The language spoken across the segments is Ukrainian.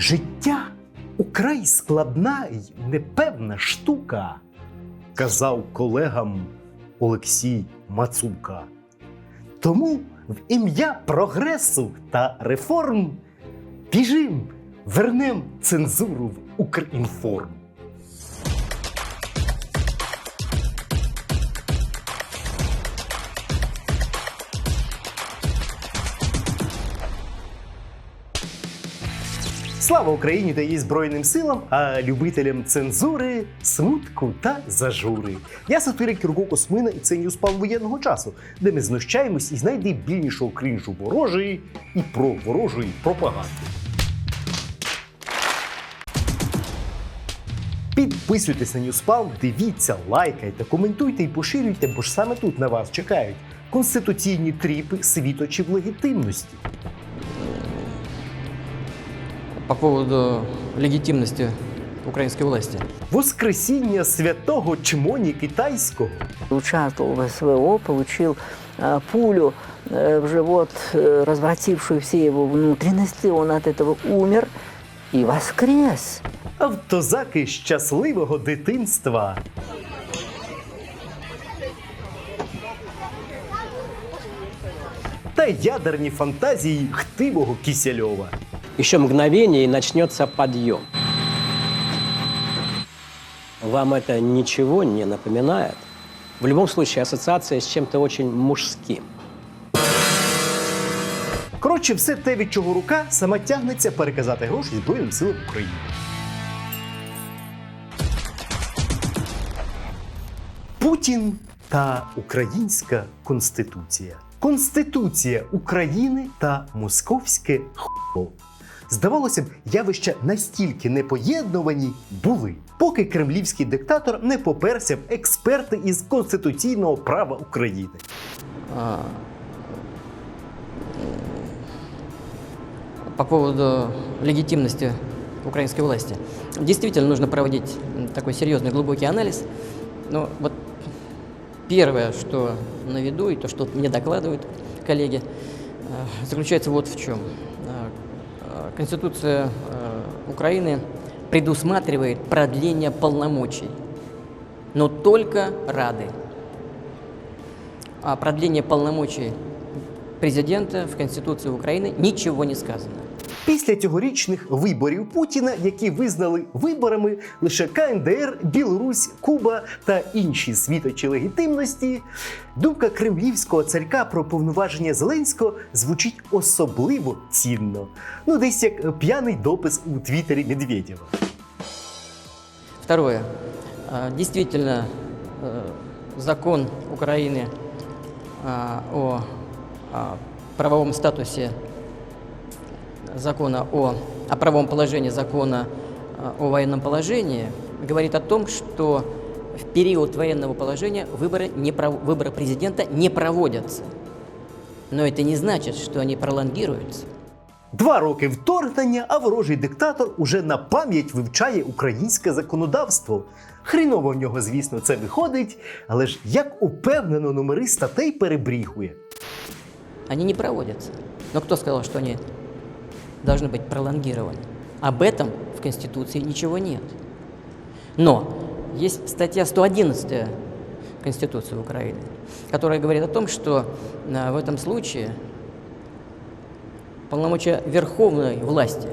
Життя украй складна й непевна штука, казав колегам Олексій Мацука. Тому в ім'я прогресу та реформ біжим, вернем цензуру в Укрінформ. Слава Україні та її Збройним силам, а любителям цензури, смутку та зажури. Я сатирик Юрко Космина, і це Ньюспан воєнного часу, де ми знущаємось із найдебільнішого крінжу ворожої і про ворожої пропаганди. Підписуйтесь на Ньюспан, дивіться, лайкайте, коментуйте і поширюйте, бо ж саме тут на вас чекають конституційні тріпи світочів легітимності по поводу легитимности украинской власти. Воскресіння святого чмоні китайського. участвовал в СВО, получил э, пулю э, в живот, э, развратившую все его внутренности. Он от этого умер и воскрес. Автозаки щасливого дитинства. Та ядерні фантазії хтивого Кісельова. Еще мгновение и начнется подъем. Вам это ничего не напоминает? В любом случае, ассоциация с чем-то очень мужским. Коротше, все те, від чого рука сама тягнеться переказати гроші Збройним силам України. Путін та Українська Конституція. Конституція України та Московське хо. Здавалося б, явища настільки непоєднувані були, поки кремлівський диктатор не поперся в експерти із конституційного права України. А, По поводу легитимности украинской власти. Действительно нужно проводить м, такой серьезный глубокий анализ. Но вот первое, что на виду, и то, что мне докладывают коллеги, э, заключается вот в чем. Конституция э, Украины предусматривает продление полномочий, но только Рады. О продлении полномочий президента в Конституции Украины ничего не сказано. Після цьогорічних виборів Путіна, які визнали виборами лише КНДР, Білорусь, Куба та інші світочі легітимності, думка кремлівського царька про повноваження Зеленського звучить особливо цінно. Ну, десь як п'яний допис у Твіттері Медведєва. Второе. Э, закон Украины о а, правовом статусе закона о, о правовом положении закона а, о военном положении говорит о том, что в период военного положения выборы, не пров- выборы президента не проводятся. Но это не значит, что они пролонгируются. Два роки вторгнення, а ворожий диктатор уже на пам'ять вивчає українське законодавство. Хріново в нього, звісно, це виходить, але ж як упевнено номери статей перебріхує. Они не проводятся. Но кто сказал, что они должны быть пролонгированы? Об этом в Конституции ничего нет. Но есть статья 111 Конституции Украины, которая говорит о том, что а, в этом случае полномочия верховной власти,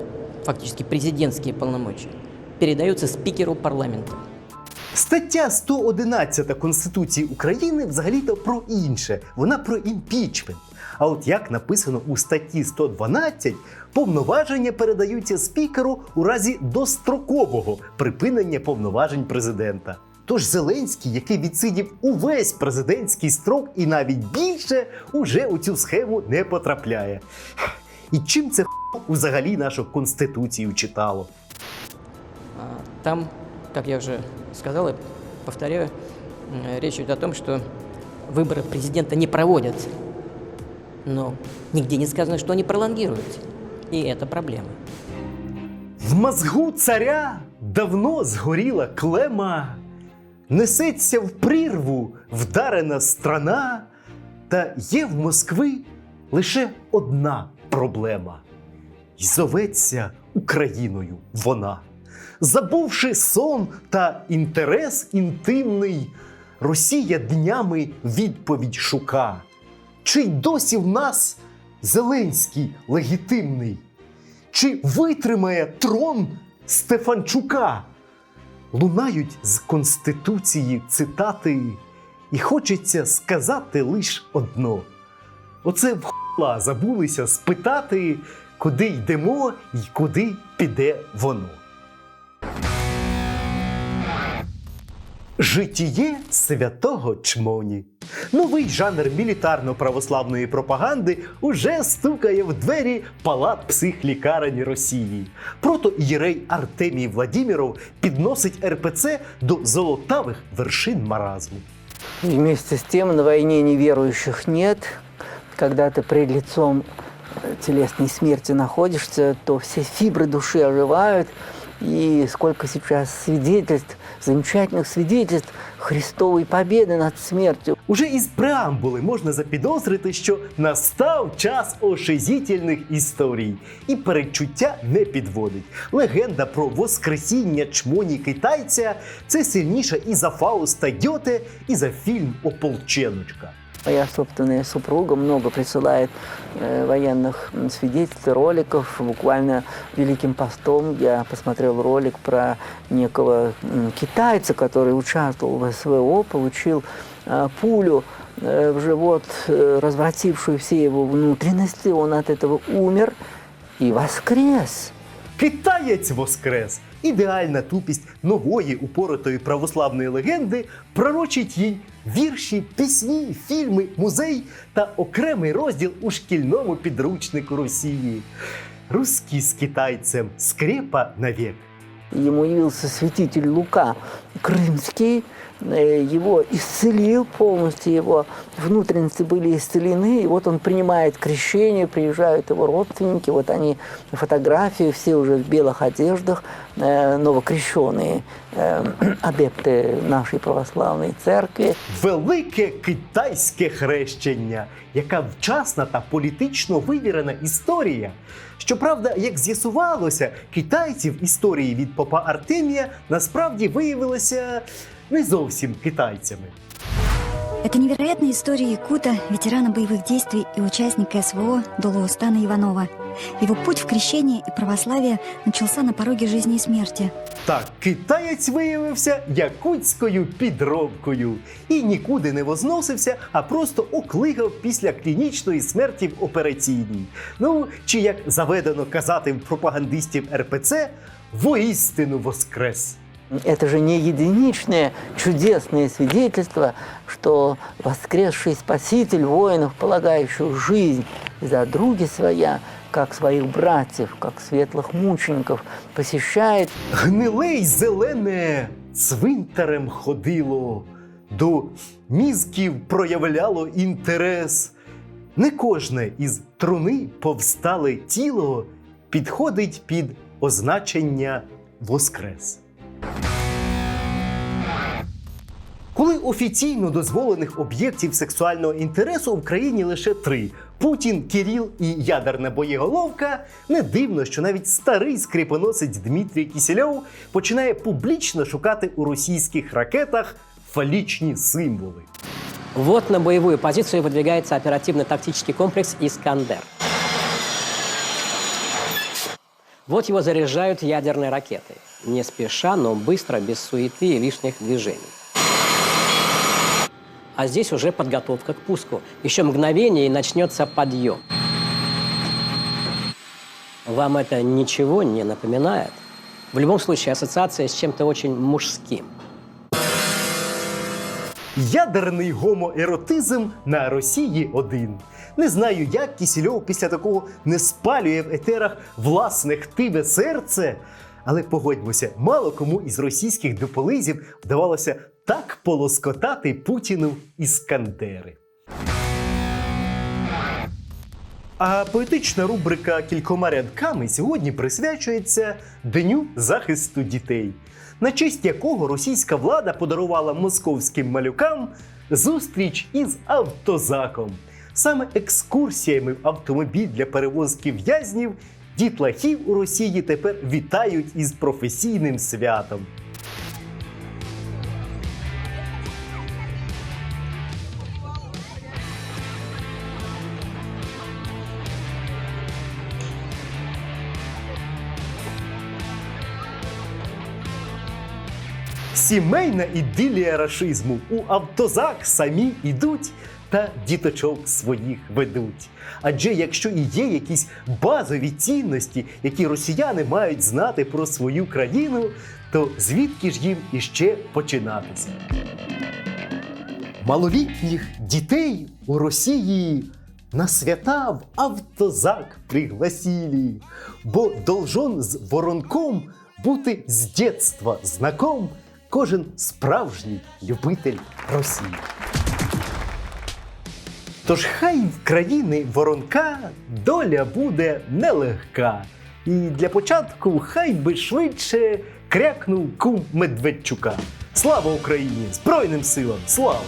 фактически президентские полномочия, передаются спикеру парламента. Стаття 111 Конституції України взагалі-то про інше. Вона про імпічмент. А от як написано у статті 112, повноваження передаються спікеру у разі дострокового припинення повноважень президента. Тож Зеленський, який відсидів увесь президентський строк і навіть більше, уже у цю схему не потрапляє. І чим це взагалі нашу конституцію читало? Там, как я уже сказал и повторяю, речь идет о том, что выборы президента не проводятся. Но нигде не сказано, что они пролонгируются. И это проблема. В мозгу царя давно згоріла клема, несеться в прірву вдарена страна, та є в Москви лише одна проблема. І зоветься Україною вона. Забувши сон та інтерес інтимний, Росія днями відповідь шука. Чи й досі в нас Зеленський легітимний? Чи витримає трон Стефанчука? Лунають з Конституції цитати, і хочеться сказати лиш одно. Оце вхла забулися спитати, куди йдемо і куди піде воно. Житіє святого чмоні. Новий жанр мілітарно-православної пропаганди уже стукає в двері палат психлікарень Росії. Протоієрей Артемій Владіміров підносить РПЦ до золотавих вершин маразму. И вместе с тем на войне неверующих нет. Когда ты пред лицом э, телесной смерти находишься, то все фибры души оживают. И сколько сейчас свидетельств, замечательных свидетельств Христовой победы над смертью. Уже із преамбули можна запідозрити, що настав час ошизітельних історій, і передчуття не підводить. Легенда про воскресіння чмоні китайця це сильніша і за Фауста Гьоте, і за фільм Ополченочка. Моя собственная супруга много присылает э, военных м, свидетельств, роликов. Буквально Великим постом я посмотрел ролик про некого м, китайца, который участвовал в СВО, получил э, пулю э, в живот, э, развратившую все его внутренности. Он от этого умер и воскрес. Китаєць воскрес! Ідеальна тупість нової упоротої православної легенди пророчить їй вірші, пісні, фільми, музей та окремий розділ у шкільному підручнику Росії. Русський з китайцем скрепа навек. Ему явился святитель Лука Крымский, э, его исцелил полностью, его внутренности были исцелены, и вот он принимает крещение, приезжают его родственники, вот они фотографии, все уже в белых одеждах, э, новокрещенные э, адепты нашей православной церкви. Велике китайське хрещення, яка вчасна та політично вивірена історія. Щоправда, як з'ясувалося, китайців історії від попа Артемія насправді виявилися не зовсім китайцями. Это невероятная история якута, ветерана боевых действий и участника СВО Долоустана Иванова. Его путь в крещение и православие начался на пороге жизни и смерти. Так, китаєць виявився якутською підробкою і нікуди не возносився, а просто оклигав після клінічної смерті в операційній. Ну, чи як заведено казати в пропагандистів РПЦ, воістину воскрес. Это же не единичное чудесное свидетельство, что воскресший Спаситель воинов, полагающих жизнь за други своя, как своих братьев, как светлых мучеников, посещает Гниле й зелене цвинтарем ходило, до мізків проявляло інтерес. Не кожне із труни повстале тіло підходить під означення Воскрес. Коли офіційно дозволених об'єктів сексуального інтересу в Україні лише три: Путін, Кіріл і ядерна боєголовка, не дивно, що навіть старий скрипоносець Дмитрій Кісельов починає публічно шукати у російських ракетах фалічні символи. Вот на боевую позицию выдвигается оперативно-тактический комплекс «Искандер». Вот его заряжают ядерной ракетой. Не спеша, но быстро, без суеты и лишних движений. А здесь уже подготовка к пуску. Еще мгновение, и начнется подъем. Вам это ничего не напоминает? В любом случае, ассоциация с чем-то очень мужским. Ядерний гомоеротизм на Росії один. Не знаю, як Кісільов після такого не спалює в етерах власне хтиве серце. Але погодьмося, мало кому із російських дополизів вдавалося так полоскотати Путіну іскандери. А поетична рубрика кількома рядками сьогодні присвячується Дню захисту дітей, на честь якого російська влада подарувала московським малюкам зустріч із автозаком. Саме екскурсіями в автомобіль для перевозки в'язнів дітлахів у Росії тепер вітають із професійним святом. Сімейна ідилія рашизму у автозак самі ідуть та діточок своїх ведуть. Адже якщо і є якісь базові цінності, які росіяни мають знати про свою країну, то звідки ж їм іще починатися? Малолітніх дітей у Росії на свята в автозак пригласили, бо должен з воронком бути з дєтства знаком кожен справжній любитель Росії. Тож хай в країни воронка доля буде нелегка. І для початку хай би швидше крякнув кум Медведчука. Слава Україні! Збройним силам! Слава!